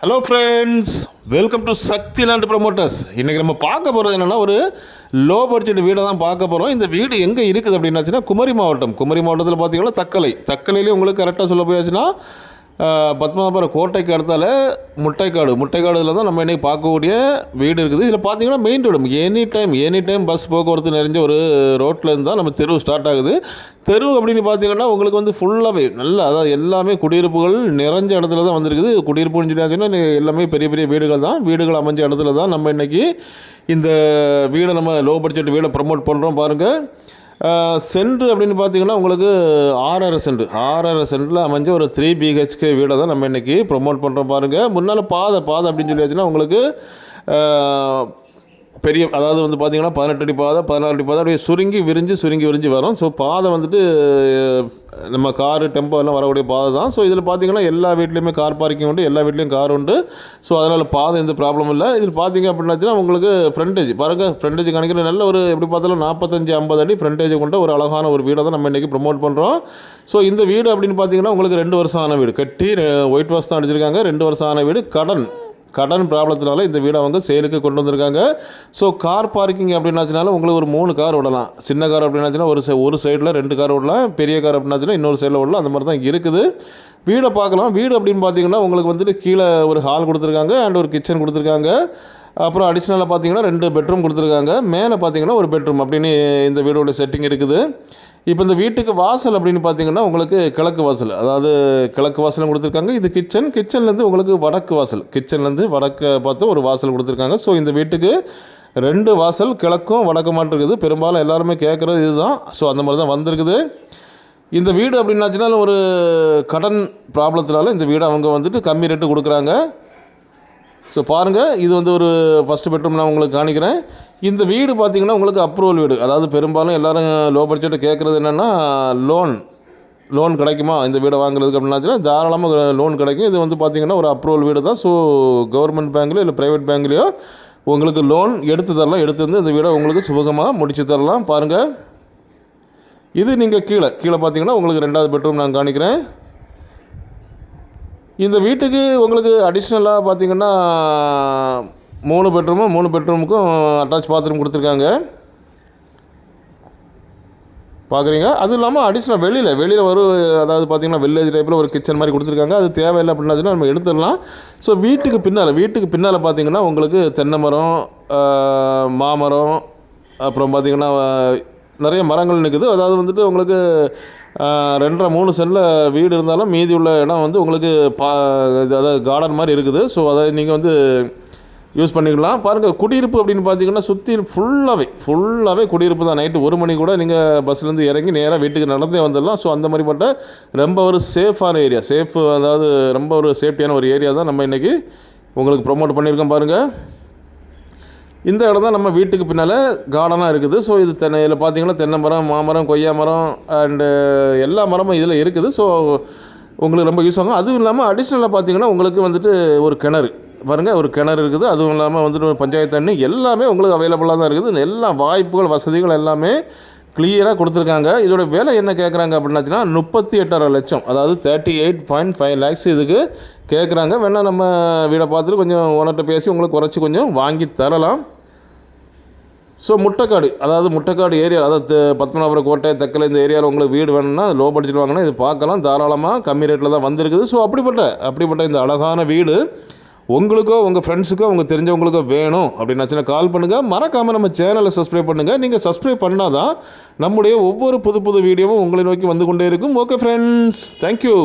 Hello friends welcome to Sakthi land promoters இன்றைக்கி நம்ம பார்க்க போகிறது என்னென்னா ஒரு லோ பட்ஜெட் வீடை தான் பார்க்க போகிறோம் இந்த வீடு எங்கே இருக்குது அப்படின்னாச்சுன்னா குமரி மாவட்டம். குமரி மாவட்டத்தில் பார்த்தீங்கன்னா தக்கலை. தக்கலையிலே உங்களுக்கு கரெக்டாக சொல்ல போயாச்சுன்னா பத்மநாபபுரம் கோட்டைக்கு அடுத்தால முட்டைக்காடு. முட்டைக்காடுல தான் நம்ம இன்றைக்கி பார்க்கக்கூடிய வீடு இருக்குது. இதில் பார்த்தீங்கன்னா main road any time any time bus போக்குவரத்து நிறைஞ்ச ஒரு ரோட்டில் இருந்து தான் நம்ம தெரு ஸ்டார்ட் ஆகுது. தெரு அப்படின்னு பார்த்தீங்கன்னா உங்களுக்கு வந்து ஃபுல்லாகவே நல்ல அதாவது எல்லாமே குடியிருப்புகள் நிறைஞ்ச இடத்துல தான் வந்திருக்குது. குடியிருப்புன்னு சொல்லியாச்சுன்னா எல்லாமே பெரிய பெரிய வீடுகள் தான். வீடுகள் அமைஞ்ச இடத்துல தான் நம்ம இன்றைக்கி இந்த வீடை நம்ம லோ பட்ஜெட் வீடை ப்ரமோட் பண்ணுறோம் பாருங்கள் சென்ட் அப்படின்னு பார்த்தீங்கன்னா உங்களுக்கு ஆறரை சென்ட் ஆறரை சென்ட்டில் அமைஞ்ச ஒரு த்ரீ பிஹெச்கே வீடை தான் நம்ம இன்றைக்கி ப்ரொமோட் பண்ணுறோம் பாருங்கள் முன்னால் பாதை பாதை அப்படின்னு சொல்லி வச்சுன்னா உங்களுக்கு பெரிய அதாவது வந்து பார்த்தீங்கன்னா பதினெட்டு அடி பாதை பதினாறு அடி பாதை அப்படியே சுருங்கி விரிஞ்சு சுருங்கி விரிஞ்சு வரும். ஸோ பாதை வந்துட்டு நம்ம காரு டெம்போ எல்லாம் வரக்கூடிய பாதை தான். ஸோ இதில் பார்த்தீங்கன்னா எல்லா வீட்லேயுமே கார் பார்க்கிங் உண்டு எல்லா வீட்லேயும் கார் உண்டு. ஸோ அதனால் பாதை எந்த ப்ராப்ளம் இல்லை. இதில் பார்த்தீங்க அப்படின்னாச்சுன்னா உங்களுக்கு ஃப்ரண்டேஜ் பாருங்கள் ஃப்ரண்டேஜ் கணக்கில் நல்ல ஒரு எப்படி பார்த்தாலும் நாற்பத்தஞ்சு ஐம்பது அடி ஃப்ரண்டேஜ் கொண்ட ஒரு அழகான ஒரு வீடை தான் நம்ம இன்றைக்கி ப்ரொமோட் பண்ணுறோம் ஸோ இந்த வீடு அப்படின்னு பார்த்தீங்கன்னா உங்களுக்கு ரெண்டு வருஷம் ஆன வீடு. கட்டி ஒயிட் வாஷ் தான் அடிச்சிருக்காங்க. ரெண்டு வருஷம் ஆன வீடு. கடன். கடன் ப்ராப்ளத்தினால இந்த வீடை அவங்க சேலுக்கு கொண்டு வந்திருக்காங்க. ஸோ கார் பார்க்கிங் அப்படின்னாச்சுனால உங்களுக்கு ஒரு மூணு கார் விடலாம் சின்ன கார் அப்படின்னாச்சுன்னா ஒரு ஒரு சைடில் ரெண்டு கார் விடலாம் பெரிய கார் அப்படின்னாச்சுன்னா இன்னொரு சைடில் விடலாம் அந்த மாதிரி தான் இருக்குது. வீடை பார்க்கலாம். வீடு அப்படின்னு பார்த்தீங்கன்னா உங்களுக்கு வந்துட்டு கீழே ஒரு ஹால் கொடுத்துருக்காங்க. அண்ட் ஒரு கிச்சன் கொடுத்துருக்காங்க. அப்புறம் அடிஷ்னலாக பார்த்தீங்கன்னா ரெண்டு பெட்ரூம் கொடுத்துருக்காங்க. மேலே பார்த்தீங்கன்னா ஒரு பெட்ரூம் அப்படின்னு இந்த வீடோட செட்டிங் இருக்குது. இப்போ இந்த வீட்டுக்கு வாசல் அப்படின்னு பார்த்தீங்கன்னா உங்களுக்கு கிழக்கு வாசல். அதாவது கிழக்கு வாசலும் கொடுத்துருக்காங்க. இது கிச்சன் கிச்சன்லேருந்து உங்களுக்கு வடக்கு வாசல். கிச்சன்லேருந்து வடக்கை பார்த்து ஒரு வாசல் கொடுத்துருக்காங்க. ஸோ இந்த வீட்டுக்கு ரெண்டு வாசல் கிழக்கும் வடக்குமாட்டு இருக்குது. பெரும்பாலும் எல்லாருமே கேட்குறது இதுதான். ஸோ அந்த மாதிரி தான் வந்திருக்குது. இந்த வீடு அப்படின்னாச்சுனாலும் ஒரு கடன் ப்ராப்ளத்தினால இந்த வீடு அவங்க வந்துட்டு கம்மி ரேட்டு கொடுக்குறாங்க. ஸோ பாருங்கள் இது வந்து ஒரு ஃபஸ்ட்டு பெட்ரூம் நான் உங்களுக்கு காணிக்கிறேன். இந்த வீடு பார்த்தீங்கன்னா உங்களுக்கு அப்ரூவல் வீடு. அதாவது பெரும்பாலும் எல்லாரும் லோ பட்ஜெட்டு கேட்குறது என்னென்னா லோன் லோன் கிடைக்குமா? இந்த வீடை வாங்குறதுக்கு அப்படின்னாச்சுன்னா தாராளமாக லோன் கிடைக்கும். இது வந்து பார்த்திங்கன்னா ஒரு அப்ரூவல் வீடு தான். ஸோ கவர்மெண்ட் பேங்க்லையோ இல்லை ப்ரைவேட் பேங்க்லேயோ உங்களுக்கு லோன் எடுத்து தரலாம். எடுத்து வந்து இந்த வீடை உங்களுக்கு சுபகமாக முடித்து தரலாம். பாருங்கள் இது நீங்கள் கீழே. கீழே பார்த்தீங்கன்னா உங்களுக்கு ரெண்டாவது பெட்ரூம் நான் காணிக்கிறேன். இந்த வீட்டுக்கு உங்களுக்கு அடிஷ்னலாக பார்த்தீங்கன்னா மூணு பெட்ரூமும் மூணு பெட்ரூமுக்கும் அட்டாச் பாத்ரூம் கொடுத்துருக்காங்க. பார்க்குறீங்க அதுவும் இல்லாமல் அடிஷ்னல் வெளியில் வெளியில் வரும் அதாவது பார்த்தீங்கன்னா வில்லேஜ் டைப்பில் ஒரு கிச்சன் மாதிரி கொடுத்துருக்காங்க. அது தேவையில்லை அப்படின்னா நம்ம எடுத்துடலாம். ஸோ வீட்டுக்கு பின்னால் வீட்டுக்கு பின்னால் பார்த்தீங்கன்னா உங்களுக்கு தென்னை மரம் மாமரம் அப்புறம் பார்த்திங்கன்னா நிறைய மரங்கள் நிற்குது அதாவது வந்துட்டு உங்களுக்கு ரெண்டரை மூணு சென்டில் வீடு இருந்தாலும் மீதி உள்ள இடம் வந்து உங்களுக்கு பா இது அதாவது கார்டன் மாதிரி இருக்குது. ஸோ அதை நீங்கள் வந்து யூஸ் பண்ணிக்கலாம். பாருங்கள் குடியிருப்பு அப்படின்னு பார்த்தீங்கன்னா சுற்றி ஃபுல்லாகவே ஃபுல்லாகவே குடியிருப்பு தான். நைட்டு ஒரு மணி கூட நீங்கள் பஸ்லேருந்து இறங்கி நேராக வீட்டுக்கு நடந்தே வந்துடலாம். ஸோ அந்த மாதிரிப்பட்ட ரொம்ப ஒரு சேஃபான ஏரியா சேஃப் அதாவது ரொம்ப ஒரு சேஃப்டியான ஒரு ஏரியா தான் நம்ம இன்றைக்கி உங்களுக்கு ப்ரொமோட் பண்ணியிருக்கோம் பாருங்கள் இந்த இடம் தான் நம்ம வீட்டுக்கு பின்னால் கார்டனாக இருக்குது. ஸோ இது தென்னை இதில் பார்த்தீங்கன்னா தென்னை மரம் மாமரம் கொய்யா மரம் அண்டு எல்லா மரமும் இதில் இருக்குது. ஸோ உங்களுக்கு ரொம்ப யூஸ் ஆகும். அதுவும் இல்லாமல் அடிஷ்னலாக பார்த்தீங்கன்னா உங்களுக்கு வந்துட்டு ஒரு கிணறு. பாருங்கள் ஒரு கிணறு இருக்குது. அதுவும் இல்லாமல் வந்துட்டு ஒரு பஞ்சாயத்து தண்ணி. எல்லாமே உங்களுக்கு அவைலபிளாக தான் இருக்குது. எல்லா வாய்ப்புகள் வசதிகள் எல்லாமே கிளியராக கொடுத்துருக்காங்க. இதோட விலை என்ன கேட்குறாங்க அப்படின்னாச்சுன்னா முப்பத்தி எட்டரை லட்சம். அதாவது thirty eight point five lakhs இதுக்கு கேட்குறாங்க வேணால் நம்ம வீடை பார்த்துட்டு கொஞ்சம் ஓனர்கிட்ட பேசி உங்களுக்கு குறைச்சி கொஞ்சம் வாங்கி தரலாம். ஸோ முட்டைக்காடு அதாவது முட்டைக்காடு ஏரியா அதாவது பத்மநாபுரம் கோட்டை தக்கலை இந்த ஏரியாவில் உங்களுக்கு வீடு வேணும்னா லோ பட்ஜெட் வாங்கினா இது பார்க்கலாம். தாராளமாக கம்மி ரேட்டில் தான் வந்திருக்குது. ஸோ அப்படிப்பட்ட அப்படிப்பட்ட இந்த அழகான வீடு உங்களுக்கோ உங்கள் ஃப்ரெண்ட்ஸுக்கோ உங்கள் தெரிஞ்சவங்களுக்கோ வேணும் அப்படின்னாச்சுன்னா கால் பண்ணுங்கள் மறக்காமல் நம்ம சேனலை சப்ஸ்கிரைப் பண்ணுங்கள் நீங்கள் சப்ஸ்கிரைப் பண்ணால் தான் நம்முடைய ஒவ்வொரு புது புது வீடியோவும் உங்களை நோக்கி வந்து கொண்டே இருக்கும். Okay friends thank you